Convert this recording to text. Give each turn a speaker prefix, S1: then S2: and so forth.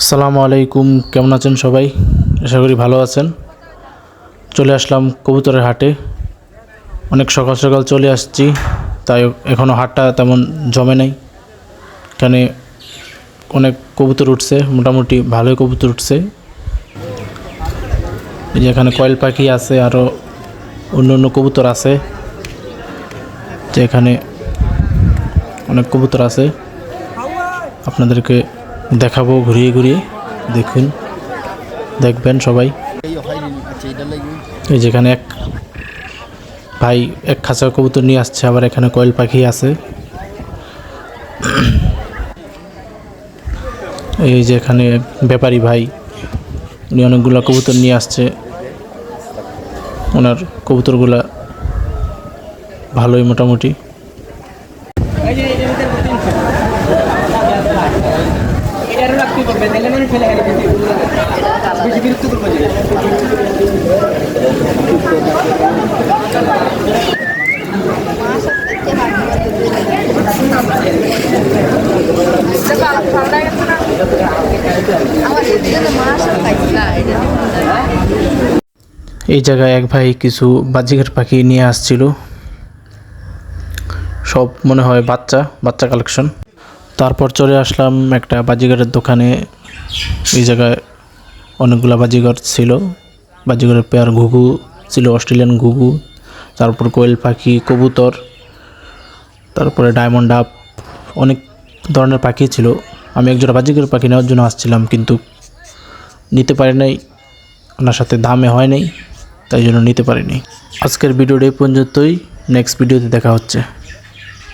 S1: আসসালামু আলাইকুম, কেমন আছেন সবাই? আশা করি ভালো আছেন। চলে আসলাম কবুতরের হাটে। অনেক সকাল সকাল চলে আসছি, তাই এখনও হাটটা তেমন জমে নাই। এখানে অনেক কবুতর উঠছে, মোটামুটি ভালোই কবুতর উঠছে। এই যে এখানে কয়েল পাখি আছে আরও অন্য অন্য কবুতর আছে। যে এখানে অনেক কবুতর আছে। আপনাদেরকে দেখাবো, ঘুরিয়ে ঘুরিয়ে দেখুন। দেখবেন সবাই। এই যেখানে এক ভাই এক খাঁচা কবুতর নিয়ে আসছে, আবার এখানে কয়েল পাখি আছে। এই যে এখানে ব্যাপারী ভাই, উনি অনেকগুলো কবুতর নিয়ে আসছে। ওনার কবুতরগুলা ভালোই মোটামুটি।
S2: রাখতে পারবে তাহলে মানে ফেলে বেশি বিরক্ত
S1: এই জায়গায় এক ভাই কিছু বাজিঘর পাখি নিয়ে আসছিল। সব মনে হয় বাচ্চা বাচ্চা কালেকশন তারপর চলে আসলাম একটা বাজিঘরের দোকানে। এই জায়গায় অনেকগুলো বাজিঘর ছিল। বাজিঘরের পেয়ার ঘুঘু ছিল, অস্ট্রেলিয়ান ঘুঘু। তারপর কোয়েল পাখি, কবুতর। তারপরে ডায়মন্ড আপ অনেক ধরনের পাখি ছিল। আমি একজোড়া বাজিঘর পাখি নেওয়ার জন্য আসছিলাম, কিন্তু নিতে পারি নাই। ওনার সাথে দামে হয় নাই, তাই জন্য নিতে পারিনি। আজকের ভিডিওটা এই পর্যন্তই। নেক্সট ভিডিওতে দেখা হচ্ছে।